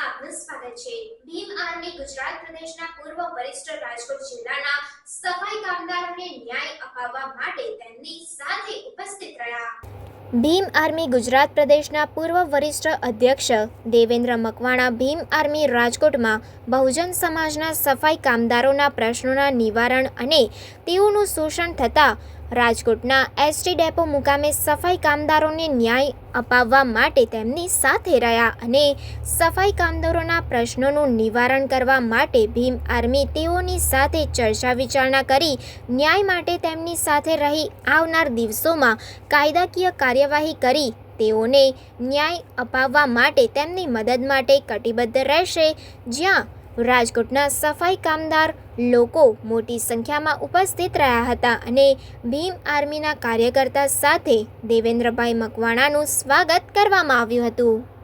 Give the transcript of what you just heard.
આપનું સ્વાગત છે. ભીમ આર્મી ગુજરાત પ્રદેશના પૂર્વ વરિષ્ઠ રાજકોટ જિલ્લાના સફાઈ કામદારોને ન્યાય અપાવવા માટે તેમની સાથે ઉપસ્થિત રહ્યા. ભીમ આર્મી ગુજરાત પ્રદેશના પૂર્વ વરિષ્ઠ અધ્યક્ષ દેવેન્દ્ર મકવાણા ભીમ આર્મી રાજકોટમાં બહુજન સમાજના સફાઈ કામદારોના પ્રશ્નોના નિવારણ અને તેઓનું શોષણ થતાં રાજકોટના એસટી ડેપો મુકામે સફાઈ કામદારોને ન્યાય અપાવવા માટે તેમની સાથે રહ્યા અને સફાઈ કામદારોના પ્રશ્નોનું નિવારણ કરવા માટે ભીમ આર્મી તેઓની સાથે ચર્ચા વિચારણા કરી ન્યાય માટે તેમની સાથે રહી આવનાર દિવસોમાં કાયદાકીય કાર્યવાહી કરી તેઓને ન્યાય અપાવવા માટે તેમની મદદ માટે કટિબદ્ધ રહેશે જ્યાં રાજકોટના સફાઈ કામદાર લોકો મોટી સંખ્યામાં ઉપસ્થિત રહ્યા હતા અને ભીમ આર્મીના કાર્યકર્તા સાથે દેવેન્દ્રભાઈ મકવાણાનું સ્વાગત કરવામાં આવ્યું હતું.